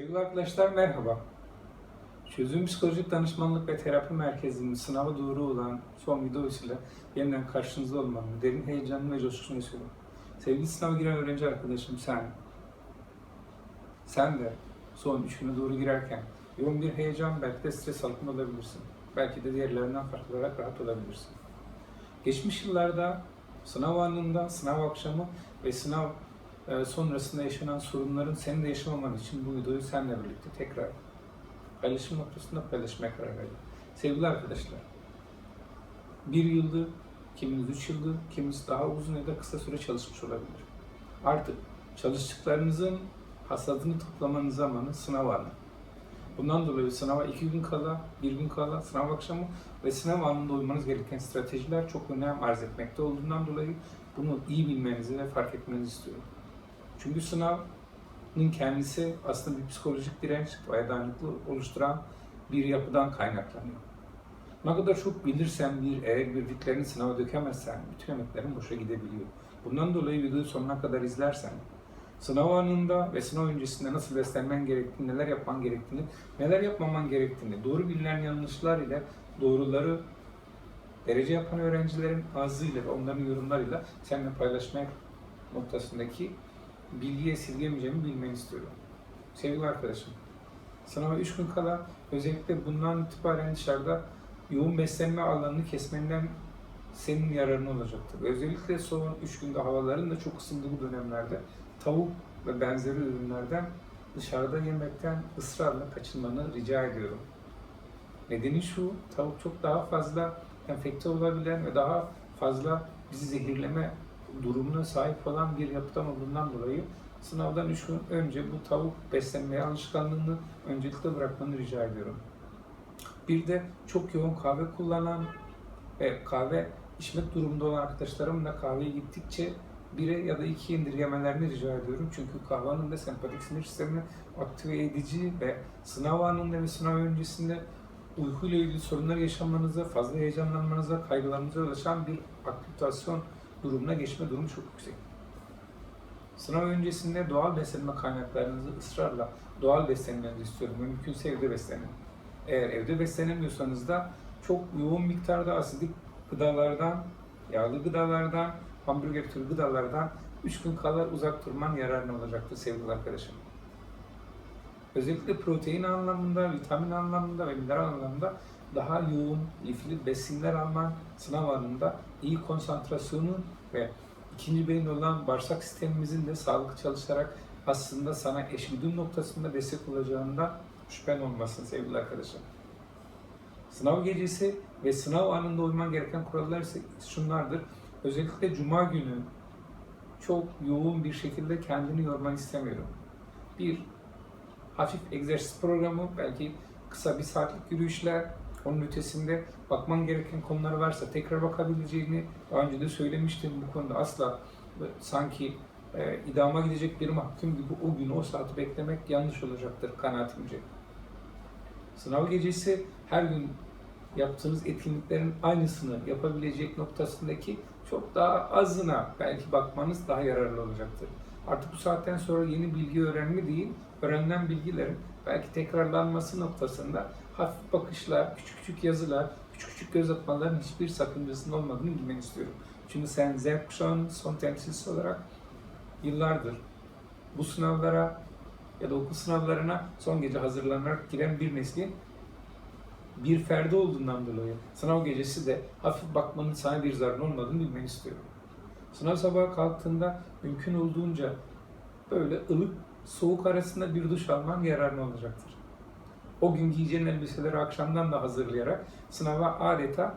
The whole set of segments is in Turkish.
Sevgili arkadaşlar merhaba. Çözüm Psikolojik Danışmanlık ve Terapi Merkezi'nin sınava doğru olan son videosuyla yeniden karşınızda olmanın derin heyecanını ve coşkusunu yaşıyorum. Sevgili sınava giren öğrenci arkadaşım sen, sen de son üç güne doğru girerken yoğun bir heyecan belki de stres altında olabilirsin. Belki de diğerlerinden farklı olarak rahat olabilirsin. Geçmiş yıllarda sınav anında, sınav akşamı ve sınav sonrasında yaşanan sorunların senin de yaşamaman için bu videoyu seninle birlikte tekrar paylaşım noktasında paylaşmaya karar verdim. Sevgili arkadaşlar, bir yıldır, kiminiz üç yıldır, kiminiz daha uzun ya da kısa süre çalışmış olabilir. Artık çalıştıklarınızın hasadını toplamanın zamanı sınav anı. Bundan dolayı sınava iki gün kala, bir gün kala, sınav akşamı ve sınav anında uymanız gereken stratejiler çok önem arz etmekte olduğundan dolayı bunu iyi bilmenizi ve fark etmenizi istiyorum. Çünkü sınavın kendisi aslında bir psikolojik direnç ve dayanıklı oluşturan bir yapıdan kaynaklanıyor. Ne kadar çok bilirsen bir, eğer bildiklerini sınava dökemezsen bütün emeklerin boşa gidebiliyor. Bundan dolayı videoyu sonuna kadar izlersen sınav anında ve sınav öncesinde nasıl beslenmen gerektiğini, neler yapman gerektiğini, neler yapmaman gerektiğini, doğru bilinen yanlışlar ile doğruları derece yapan öğrencilerin ağzıyla ve onların yorumlarıyla seninle paylaşmak noktasındaki bilgiyi esirgemeyeceğimi bilmeni istiyorum. Sevgili arkadaşım, sınava 3 gün kala özellikle bundan itibaren dışarıda yoğun beslenme alanını kesmenden senin yararın olacaktır. Özellikle son 3 günde havaların da çok ısındığı dönemlerde tavuk ve benzeri ürünlerden dışarıda yemekten ısrarla kaçınmanı rica ediyorum. Nedeni şu, tavuk çok daha fazla enfekte olabilen ve daha fazla bizi zehirleme durumuna sahip olan bir yapıdan olduğundan dolayı sınavdan 3 gün önce bu tavuk beslenmeye alışkanlığını öncelikle bırakmanı rica ediyorum. Bir de çok yoğun kahve kullanan ve kahve içmek durumunda olan arkadaşlarım da kahveye gittikçe bire ya da iki indirgemelerini rica ediyorum. Çünkü kahvenin de sempatik sinir sistemini aktive edici ve sınav anında ve sınav öncesinde uykuyla ilgili sorunlar yaşamanıza, fazla heyecanlanmanıza, kaygılarınıza ulaşan bir aktivitasyon durumuna geçme durumu çok yüksek. Sınav öncesinde doğal beslenme kaynaklarınızı ısrarla doğal beslenmenizi istiyorum. Mümkünse evde beslenin. Eğer evde beslenemiyorsanız da çok yoğun miktarda asidik gıdalardan, yağlı gıdalardan, hamburger türü gıdalardan 3 gün kala uzak durman yararlı olacaktır sevgili arkadaşım. Özellikle protein anlamında, vitamin anlamında ve mineral anlamında daha yoğun, lifli besinler alman sınav anında iyi konsantrasyonu ve ikinci beyin olan bağırsak sistemimizin de sağlıklı çalışarak aslında sana eşgüdüm noktasında destek olacağından şüphen olmasın sevgili arkadaşım. Sınav gecesi ve sınav anında uyman gereken kurallar ise şunlardır. Özellikle cuma günü çok yoğun bir şekilde kendini yorman istemiyorum. Bir, hafif egzersiz programı, belki kısa bir saatlik yürüyüşler, onun ötesinde bakman gereken konular varsa tekrar bakabileceğini önce de söylemiştim bu konuda asla sanki e, idama gidecek bir mahkum gibi o günü o saati beklemek yanlış olacaktır kanaatimce. Sınav gecesi her gün yaptığınız etkinliklerin aynısını yapabilecek noktasındaki çok daha azına belki bakmanız daha yararlı olacaktır. Artık bu saatten sonra yeni bilgi öğrenme değil, öğrenilen bilgilerin belki tekrarlanması noktasında hafif bakışlar, küçük küçük yazılar, küçük küçük göz atmaların hiçbir sakıncasının olmadığını bilmeni istiyorum. Çünkü sen Z kuşağının son temsilcisi olarak yıllardır bu sınavlara ya da okul sınavlarına son gece hazırlanarak giren bir neslin bir ferdi olduğundan dolayı sınav gecesi de hafif bakmanın sana bir zararı olmadığını bilmeni istiyorum. Sınav sabahı kalktığında mümkün olduğunca böyle ılık soğuk arasında bir duş alman yararlı olacaktır. O gün giyeceğin elbiseleri akşamdan da hazırlayarak sınava adeta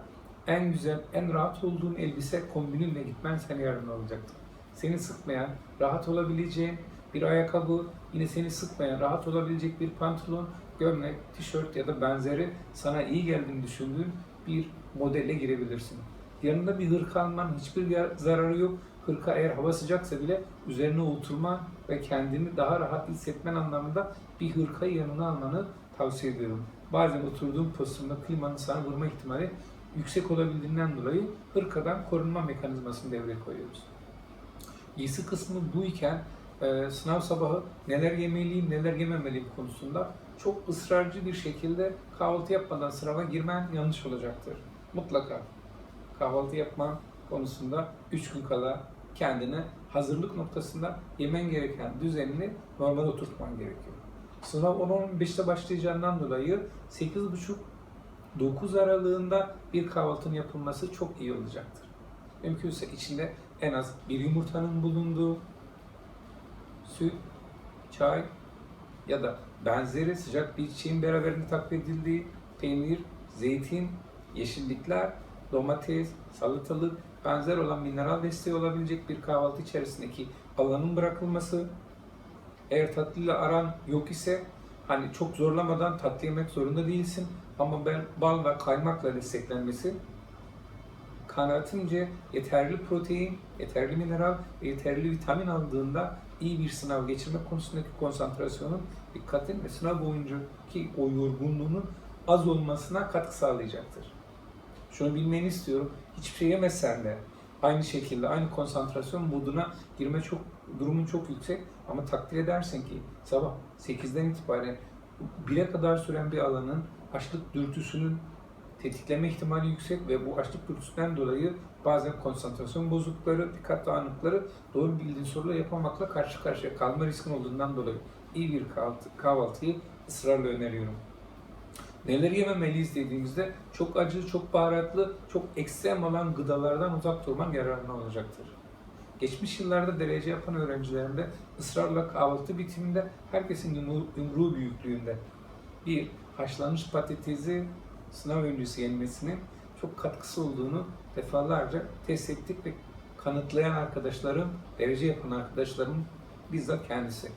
en güzel, en rahat olduğun elbise kombininle gitmen sana yararlı olacaktır. Seni sıkmayan, rahat olabileceğin bir ayakkabı, yine seni sıkmayan, rahat olabilecek bir pantolon, gömlek, tişört ya da benzeri sana iyi geldiğini düşündüğün bir modelle girebilirsin. Yanında bir hırka alman hiçbir zararı yok. Hırka eğer hava sıcaksa bile üzerine oturma ve kendini daha rahat hissetmen anlamında bir hırkayı yanına almanı tavsiye ediyorum. Bazen oturduğun pozisyonda klimanın sana vurma ihtimali yüksek olabildiğinden dolayı hırkadan korunma mekanizmasını devreye koyuyoruz. Giysi kısmı bu iken e, sınav sabahı neler yemeliyim, neler yememeliyim konusunda çok ısrarcı bir şekilde kahvaltı yapmadan sınava girmen yanlış olacaktır. Mutlaka kahvaltı yapma konusunda 3 gün kala kendine hazırlık noktasında yemen gereken düzenini normal oturtman gerekiyor. Sınav 10-15'te başlayacağından dolayı 8.30-9 aralığında bir kahvaltının yapılması çok iyi olacaktır. Mümkünse içinde en az bir yumurtanın bulunduğu, süt, çay ya da benzeri sıcak bir içeceğin beraberinde takviye edildiği peynir, zeytin, yeşillikler, domates, salatalık, benzer olan mineral desteği olabilecek bir kahvaltı içerisindeki alanın bırakılması, eğer tatlıyla aran yok ise hani çok zorlamadan tatlı yemek zorunda değilsin ama ben bal ve kaymakla desteklenmesi kanaatimce yeterli protein, yeterli mineral ve yeterli vitamin aldığında iyi bir sınav geçirmek konusundaki konsantrasyonun, dikkatin ve sınav boyuncaki o yorgunluğunun az olmasına katkı sağlayacaktır. Şunu bilmeni istiyorum, hiçbir şey yemesen de aynı şekilde, aynı konsantrasyon moduna girme çok durumun çok yüksek ama takdir edersin ki sabah 8'den itibaren 1'e kadar süren bir alanın açlık dürtüsünün tetikleme ihtimali yüksek ve bu açlık dürtüsünden dolayı bazen konsantrasyon bozuklukları, dikkat dağınıkları doğru bildiğin soruları yapamakla karşı karşıya kalma riskin olduğundan dolayı iyi bir kahvaltı, kahvaltıyı ısrarla öneriyorum. Neleri yememeliyiz dediğimizde çok acı, çok baharatlı, çok ekstrem olan gıdalardan uzak durman yararına olacaktır. Geçmiş yıllarda derece yapan öğrencilerimde ısrarla kahvaltı bitiminde herkesin yumru- yumruğu büyüklüğünde bir haşlanmış patatesi sınav öncesi yenmesinin çok katkısı olduğunu defalarca test ettik ve kanıtlayan arkadaşlarım, derece yapan arkadaşlarım bizzat kendisi.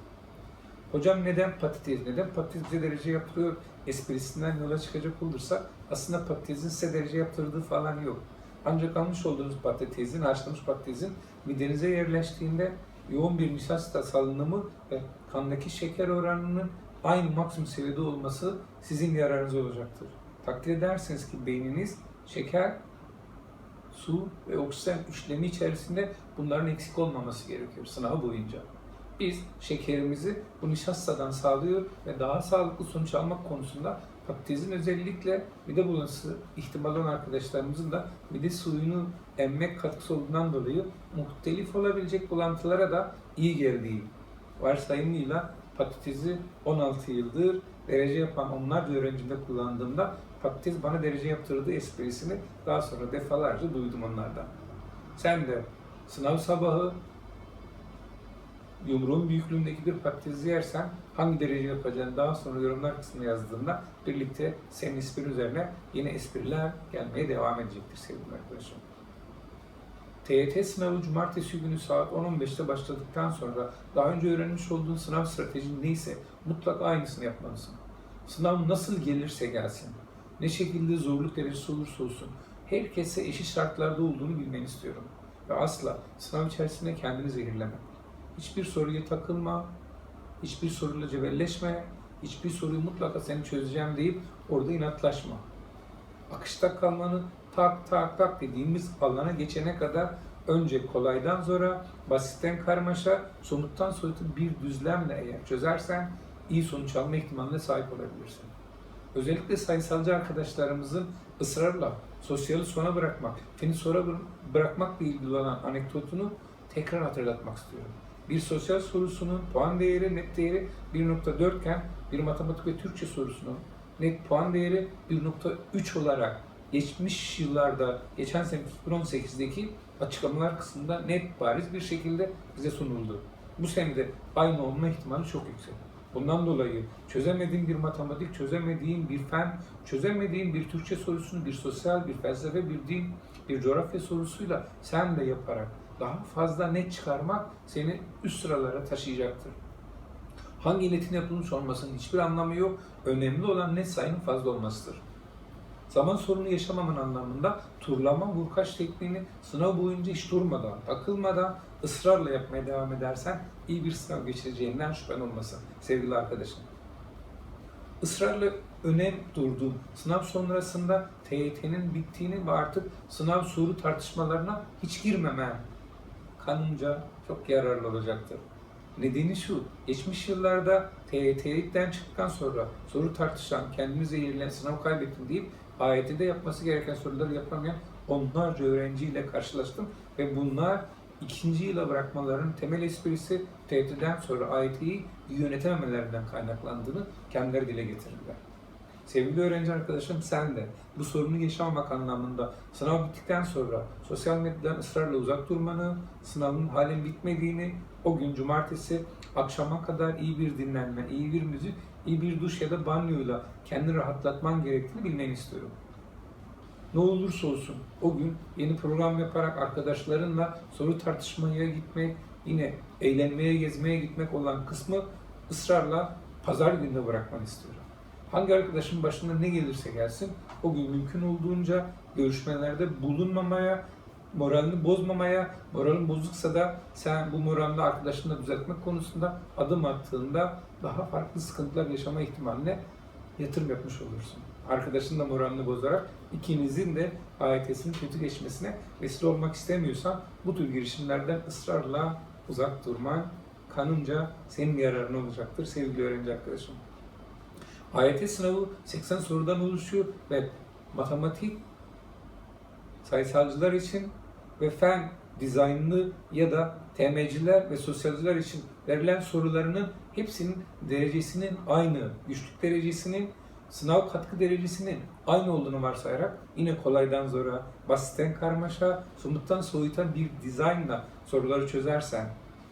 Hocam neden patates, neden patatese derece yapılıyor esprisinden yola çıkacak olursa aslında patatesin size derece yaptırdığı falan yok. Ancak almış olduğunuz patatesin, haşlanmış patatesin midenize yerleştiğinde yoğun bir nişasta salınımı ve kandaki şeker oranının aynı maksimum seviyede olması sizin yararınıza olacaktır. Takdir edersiniz ki beyniniz şeker, su ve oksijen üçlemi içerisinde bunların eksik olmaması gerekiyor sınav boyunca. Biz şekerimizi bu nişastadan sağlıyor ve daha sağlıklı sonuç almak konusunda patatesin özellikle mide bulantısı ihtimali olan arkadaşlarımızın da mide suyunu emmek katkısı olduğundan dolayı muhtelif olabilecek bulantılara da iyi geldiği varsayımıyla patatesi 16 yıldır derece yapan onlarca öğrencimde kullandığımda patates bana derece yaptırdığı esprisini daha sonra defalarca duydum onlardan. Sen de sınav sabahı yumruğun büyüklüğündeki bir patatesi yersen hangi derece yapacağını daha sonra yorumlar kısmına yazdığında birlikte senin esprin üzerine yine espriler gelmeye devam edecektir sevgili arkadaşım. TYT sınavı cumartesi günü saat 10.15'te başladıktan sonra daha önce öğrenmiş olduğun sınav stratejin neyse mutlaka aynısını yapmalısın. Sınav nasıl gelirse gelsin, ne şekilde zorluk derecesi olursa olsun herkese eşit şartlarda olduğunu bilmeni istiyorum. Ve asla sınav içerisinde kendini zehirleme. Hiçbir soruya takılma, hiçbir soruyla cebelleşme, hiçbir soruyu mutlaka seni çözeceğim deyip orada inatlaşma. Akışta kalmanı tak tak tak dediğimiz alana geçene kadar önce kolaydan zora, basitten karmaşa, somuttan soyutu bir düzlemle eğer çözersen iyi sonuç alma ihtimaline sahip olabilirsin. Özellikle sayısalcı arkadaşlarımızın ısrarla sosyali sona bırakmak, feni bıra- bırakmakla ilgili olan anekdotunu tekrar hatırlatmak istiyorum. Bir sosyal sorusunun puan değeri, net değeri 1.4 iken bir matematik ve Türkçe sorusunun net puan değeri 1.3 olarak geçmiş yıllarda, geçen sene 2018'deki açıklamalar kısmında net bariz bir şekilde bize sunuldu. Bu sene de aynı olma ihtimali çok yüksek. Bundan dolayı çözemediğin bir matematik, çözemediğin bir fen, çözemediğin bir Türkçe sorusunu bir sosyal, bir felsefe, bir din, bir coğrafya sorusuyla sen de yaparak daha fazla net çıkarmak seni üst sıralara taşıyacaktır. Hangi netin yapılmış olmasının hiçbir anlamı yok. Önemli olan net sayının fazla olmasıdır. Zaman sorunu yaşamaman anlamında turlama vurkaç tekniğini sınav boyunca hiç durmadan, takılmadan ısrarla yapmaya devam edersen iyi bir sınav geçireceğinden şüphen olmasın sevgili arkadaşım. Israrla önem durduğum sınav sonrasında TYT'nin bittiğini ve artık sınav soru tartışmalarına hiç girmemen kanımca çok yararlı olacaktır. Nedeni şu, geçmiş yıllarda TYT'den çıktıktan sonra soru tartışan, kendini zehirleyen, sınav kaybettim deyip AYT'de yapması gereken soruları yapamayan onlarca öğrenciyle karşılaştım ve bunlar ikinci yıla bırakmaların temel esprisi TYT'den sonra AYT'yi yönetememelerinden kaynaklandığını kendileri dile getirdiler. Sevgili öğrenci arkadaşım sen de bu sorunu yaşamamak anlamında sınav bittikten sonra sosyal medyadan ısrarla uzak durmanı, sınavın halen bitmediğini, o gün cumartesi akşama kadar iyi bir dinlenme, iyi bir müzik, iyi bir duş ya da banyoyla kendini rahatlatman gerektiğini bilmeni istiyorum. Ne olursa olsun o gün yeni program yaparak arkadaşlarınla soru tartışmaya gitmek, yine eğlenmeye, gezmeye gitmek olan kısmı ısrarla pazar gününe bırakmanı istiyorum. Hangi arkadaşın başına ne gelirse gelsin o gün mümkün olduğunca görüşmelerde bulunmamaya, moralini bozmamaya, moralin bozuksa da sen bu moralini arkadaşınla düzeltmek konusunda adım attığında daha farklı sıkıntılar yaşama ihtimaline yatırım yapmış olursun. Arkadaşın da moralini bozarak ikinizin de AYT'sinin kötü geçmesine vesile olmak istemiyorsan bu tür girişimlerden ısrarla uzak durman kanınca senin yararına olacaktır sevgili öğrenci arkadaşım. AYT sınavı 80 sorudan oluşuyor ve matematik sayısalcılar için ve fen dizaynlı ya da TM'ciler ve sosyalciler için verilen sorularının hepsinin derecesinin aynı, güçlük derecesinin sınav katkı derecesinin aynı olduğunu varsayarak yine kolaydan zora, basitten karmaşa, somuttan soyutan bir dizaynla soruları çözersen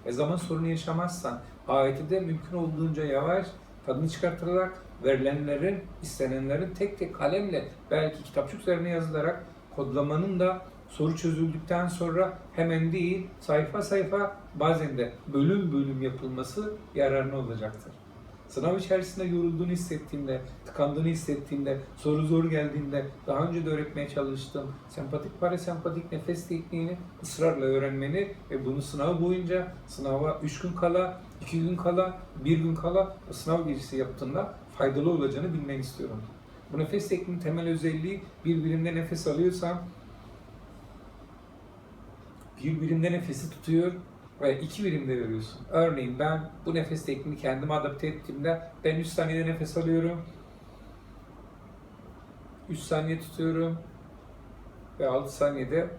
ve zaman sorunu yaşamazsan AYT'de mümkün olduğunca yavaş, tadını çıkartılarak verilenlerin, istenenlerin tek tek kalemle belki kitapçık üzerine yazılarak kodlamanın da soru çözüldükten sonra hemen değil sayfa sayfa bazen de bölüm bölüm yapılması yararına olacaktır. Sınav içerisinde yorulduğunu hissettiğinde, tıkandığını hissettiğinde, soru zor geldiğinde, daha önce de öğretmeye çalıştığım sempatik parasempatik nefes tekniğini ısrarla öğrenmeni ve bunu sınav boyunca sınava 3 gün kala, 2 gün kala, 1 gün kala sınav gecesi yaptığında faydalı olacağını bilmeni istiyorum. Bu nefes tekniğinin temel özelliği bir birimde nefes alıyorsan bir birimde nefesi tutuyor ve iki birimde veriyorsun. Örneğin ben bu nefes tekniğini kendime adapte ettiğimde ben 3 saniyede nefes alıyorum. 3 saniye tutuyorum ve 6 saniyede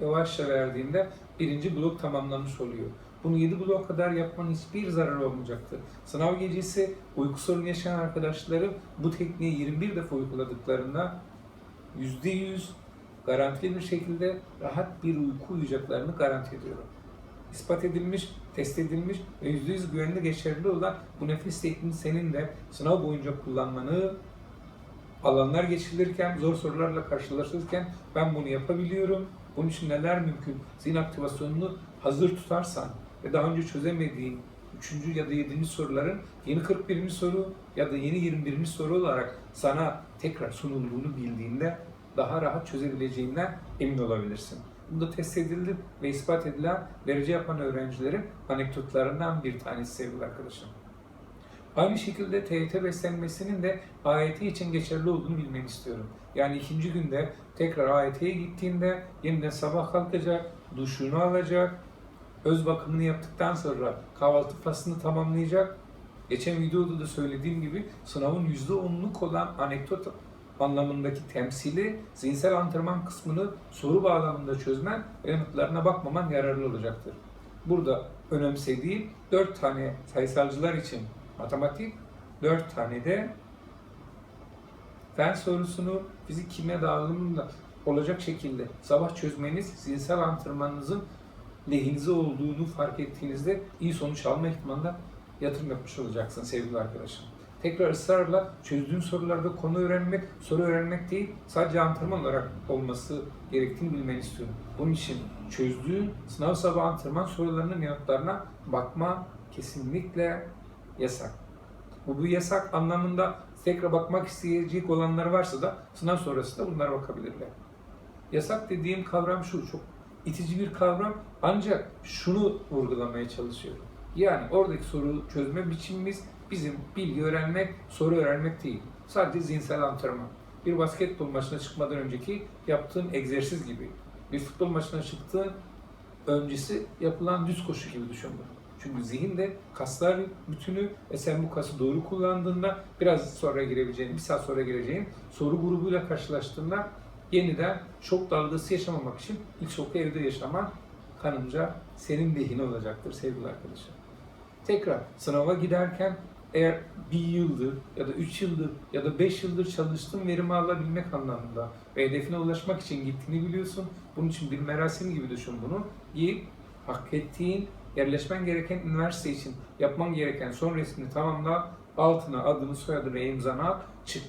yavaşça verdiğimde birinci blok tamamlanmış oluyor. Bunu 7 blok kadar yapmanın hiçbir zararı olmayacaktır. Sınav gecesi uyku sorunu yaşayan arkadaşlarım bu tekniği 21 defa uyguladıklarında %100 garantili bir şekilde rahat bir uyku uyuyacaklarını garanti ediyorum. İspat edilmiş, test edilmiş ve %100 güvenli geçerli olan bu nefes tekniğini senin de sınav boyunca kullanmanı alanlar geçilirken, zor sorularla karşılaşırken ben bunu yapabiliyorum. Bunun için neler mümkün? Zihin aktivasyonunu hazır tutarsan ve daha önce çözemediğin 3. ya da 7. soruların yeni 41. soru ya da yeni 21. soru olarak sana tekrar sunulduğunu bildiğinde daha rahat çözebileceğinden emin olabilirsin. Bu da test edildi ve ispat edilen derece yapan öğrencilerin anekdotlarından bir tanesi sevgili arkadaşım. Aynı şekilde TYT beslenmesinin de AYT için geçerli olduğunu bilmeni istiyorum. Yani ikinci günde tekrar AYT'ye gittiğinde yeniden sabah kalkacak, duşunu alacak, öz bakımını yaptıktan sonra kahvaltı faslını tamamlayacak. Geçen videoda da söylediğim gibi sınavın %10'luk olan anekdot anlamındaki temsili zihinsel antrenman kısmını soru bağlamında çözmen ve yanıtlarına bakmaman yararlı olacaktır. Burada önemsediğim 4 tane sayısalcılar için matematik, 4 tane de fen sorusunu fizik kimya dağılımında olacak şekilde sabah çözmeniz zihinsel antrenmanınızın lehinize olduğunu fark ettiğinizde iyi sonuç alma ihtimalinde yatırım yapmış olacaksın sevgili arkadaşım. Tekrar ısrarla çözdüğün sorularda konu öğrenmek, soru öğrenmek değil, sadece antrenman olarak olması gerektiğini bilmeni istiyorum. Bunun için çözdüğün sınav sabah antrenman sorularının yanıtlarına bakma kesinlikle yasak. Bu bir yasak anlamında tekrar bakmak isteyecek olanlar varsa da sınav sonrasında bunlara bakabilirler. Yasak dediğim kavram şu, çok itici bir kavram ancak şunu vurgulamaya çalışıyorum. Yani oradaki soru çözme biçimimiz bizim bilgi öğrenmek, soru öğrenmek değil. Sadece zihinsel antrenman. Bir basketbol maçına çıkmadan önceki yaptığın egzersiz gibi. Bir futbol maçına çıktığın öncesi yapılan düz koşu gibi düşün bunu. Çünkü zihinde kaslar bütünü ve sen bu kası doğru kullandığında biraz sonra girebileceğin, bir saat sonra gireceğin soru grubuyla karşılaştığında yeniden şok dalgası yaşamamak için ilk şoku evde yaşaman kanımca senin lehine olacaktır sevgili arkadaşım. Tekrar sınava giderken eğer bir yıldır ya da üç yıldır ya da beş yıldır çalıştığın verimi alabilmek anlamında ve hedefine ulaşmak için gittiğini biliyorsun. Bunun için bir merasim gibi düşün bunu. Git, hak ettiğin, yerleşmen gereken üniversite için yapman gereken son resmini tamamla, altına adını, soyadını, ve imzanı at, çık.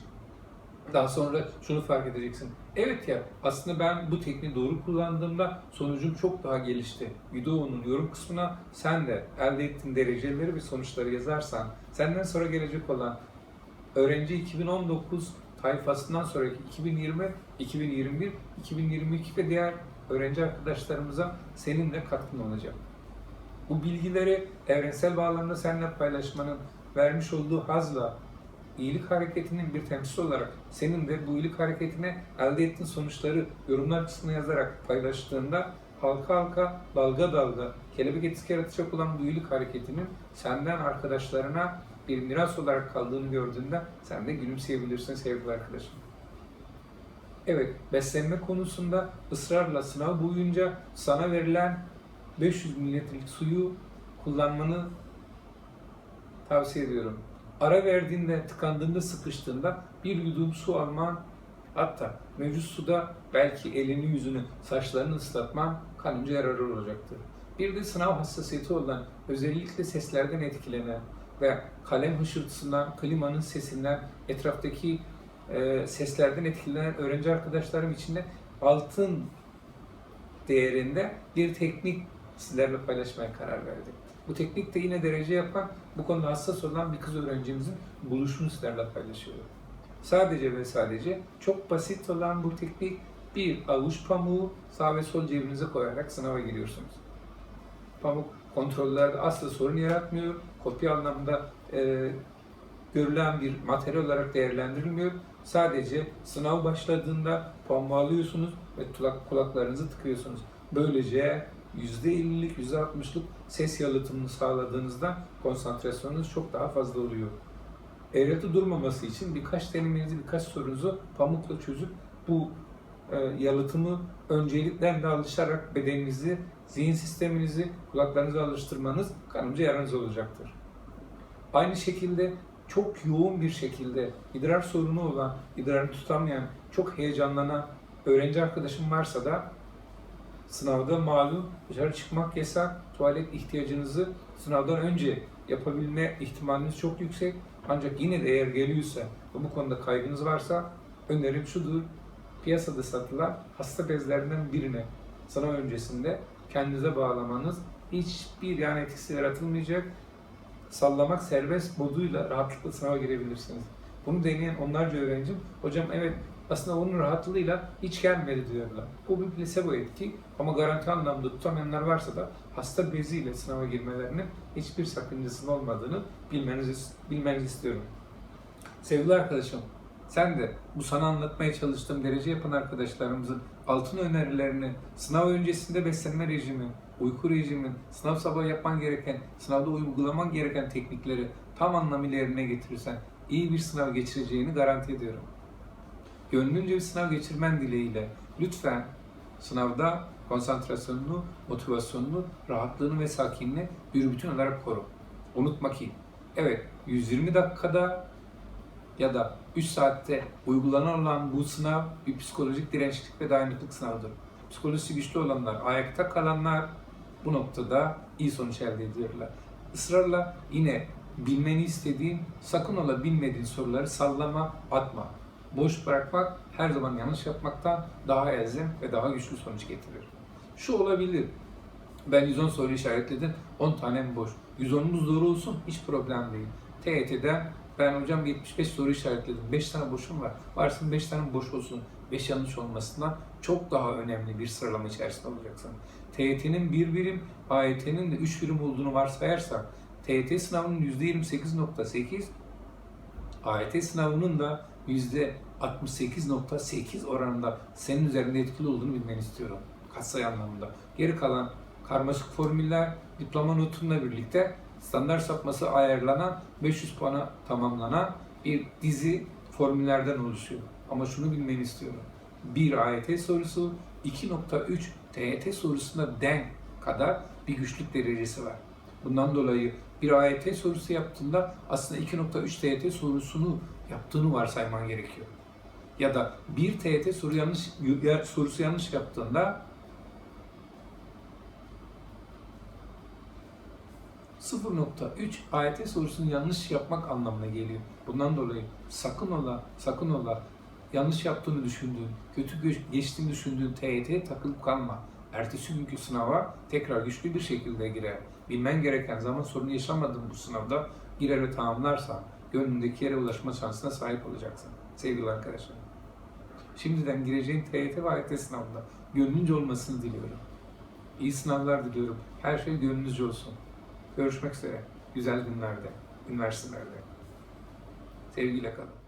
Daha sonra şunu fark edeceksin. Evet ya aslında ben bu tekniği doğru kullandığımda sonucum çok daha gelişti. Videonun yorum kısmına sen de elde ettiğin dereceleri ve sonuçları yazarsan senden sonra gelecek olan öğrenci 2019 tayfasından sonraki 2020, 2021, 2022 ve diğer öğrenci arkadaşlarımıza senin de katkın olacak. Bu bilgileri evrensel bağlamda seninle paylaşmanın vermiş olduğu hazla iyilik hareketinin bir temsil olarak senin de bu iyilik hareketine elde ettiğin sonuçları yorumlar kısmına yazarak paylaştığında halka halka, dalga dalga, kelebek etkisi yaratacak olan bu iyilik hareketinin senden arkadaşlarına bir miras olarak kaldığını gördüğünde sen de gülümseyebilirsin sevgili arkadaşım. Evet, beslenme konusunda ısrarla sınav boyunca sana verilen 500 mililitrelik suyu kullanmanı tavsiye ediyorum. Ara verdiğinde, tıkandığında, sıkıştığında bir yudum su alman, hatta mevcut suda belki elini, yüzünü, saçlarını ıslatman kanınca yararlı olacaktır. Bir de sınav hassasiyeti olan, özellikle seslerden etkilenen ve kalem hışırtısından, klimanın sesinden, etraftaki e, seslerden etkilenen öğrenci arkadaşlarım için de altın değerinde bir teknik sizlerle paylaşmaya karar verdim. Bu teknik de yine derece yapan, bu konuda hassas olan bir kız öğrencimizin buluşunu sizlerle paylaşıyorum. Sadece ve sadece çok basit olan bu teknik bir avuç pamuğu sağ ve sol cebinize koyarak sınava giriyorsunuz. Pamuk kontrollerde asla sorun yaratmıyor. Kopya anlamında e, görülen bir materyal olarak değerlendirilmiyor. Sadece sınav başladığında pamuğu alıyorsunuz ve kulak, kulaklarınızı tıkıyorsunuz. Böylece %50'lik, %60'lık ses yalıtımını sağladığınızda konsantrasyonunuz çok daha fazla oluyor. Eğreti durmaması için birkaç denemenizi, birkaç sorunuzu pamukla çözüp bu e, yalıtımı öncelikle de alışarak bedeninizi, zihin sisteminizi, kulaklarınızı alıştırmanız kanımca yaranız olacaktır. Aynı şekilde çok yoğun bir şekilde idrar sorunu olan, idrarını tutamayan, çok heyecanlanan öğrenci arkadaşım varsa da Sınavda malum dışarı çıkmak yasak. Tuvalet ihtiyacınızı sınavdan önce yapabilme ihtimaliniz çok yüksek. Ancak yine de eğer geliyorsa ve bu konuda kaygınız varsa önerim şudur. Piyasada satılan hasta bezlerinden birine sınav öncesinde kendinize bağlamanız hiçbir yan etkisi yaratılmayacak. Sallamak serbest moduyla rahatlıkla sınava girebilirsiniz. Bunu deneyen onlarca öğrencim, hocam evet aslında onun rahatlığıyla hiç gelmedi diyorlar. Bu bir placebo etki ama garanti anlamda tutamayanlar varsa da hasta beziyle sınava girmelerinin hiçbir sakıncasının olmadığını bilmenizi, bilmenizi istiyorum. Sevgili arkadaşım, sen de bu sana anlatmaya çalıştığım derece yapan arkadaşlarımızın altın önerilerini, sınav öncesinde beslenme rejimi, uyku rejimi, sınav sabahı yapman gereken, sınavda uygulaman gereken teknikleri tam anlamıyla yerine getirirsen iyi bir sınav geçireceğini garanti ediyorum gönlünce bir sınav geçirmen dileğiyle lütfen sınavda konsantrasyonunu, motivasyonunu, rahatlığını ve sakinliğini bir bütün olarak koru. Unutma ki evet 120 dakikada ya da 3 saatte uygulanan olan bu sınav bir psikolojik dirençlik ve dayanıklık sınavıdır. Psikolojisi güçlü olanlar, ayakta kalanlar bu noktada iyi sonuç elde ediyorlar. Israrla yine bilmeni istediğin, sakın ola bilmediğin soruları sallama, atma boş bırakmak her zaman yanlış yapmaktan daha elzem ve daha güçlü sonuç getirir. Şu olabilir. Ben 110 soru işaretledim, 10 tanem boş. 110'umuz doğru olsun, hiç problem değil. TYT'den ben hocam 75 soru işaretledim, 5 tane boşum var. Varsın 5 tane boş olsun, 5 yanlış olmasından çok daha önemli bir sıralama içerisinde olacaksın. TYT'nin 1 birim, AYT'nin de 3 birim olduğunu varsayarsak, TYT sınavının %28.8, AYT sınavının da %68.8 oranında senin üzerinde etkili olduğunu bilmeni istiyorum. Katsayı anlamında. Geri kalan karmaşık formüller, diploma notunla birlikte standart sapması ayarlanan 500 puana tamamlanan bir dizi formüllerden oluşuyor. Ama şunu bilmeni istiyorum. Bir AYT sorusu 2.3 TYT sorusuna denk kadar bir güçlük derecesi var. Bundan dolayı bir AYT sorusu yaptığında aslında 2.3 TYT sorusunu yaptığını varsayman gerekiyor. Ya da bir TYT soru yanlış ya- sorusu yanlış yaptığında 0.3 AYT sorusunu yanlış yapmak anlamına geliyor. Bundan dolayı sakın ola, sakın ola yanlış yaptığını düşündüğün, kötü geçtiğini düşündüğün TYT'ye takılıp kalma. Ertesi günkü sınava tekrar güçlü bir şekilde girer. Bilmen gereken zaman sorunu yaşamadığın bu sınavda girer ve tamamlarsan gönlündeki yere ulaşma şansına sahip olacaksın. Sevgili arkadaşlar. Şimdiden gireceğin TYT ve AYT sınavında gönlünce olmasını diliyorum. İyi sınavlar diliyorum. Her şey gönlünüzce olsun. Görüşmek üzere. Güzel günlerde, üniversitelerde. Sevgiyle kalın.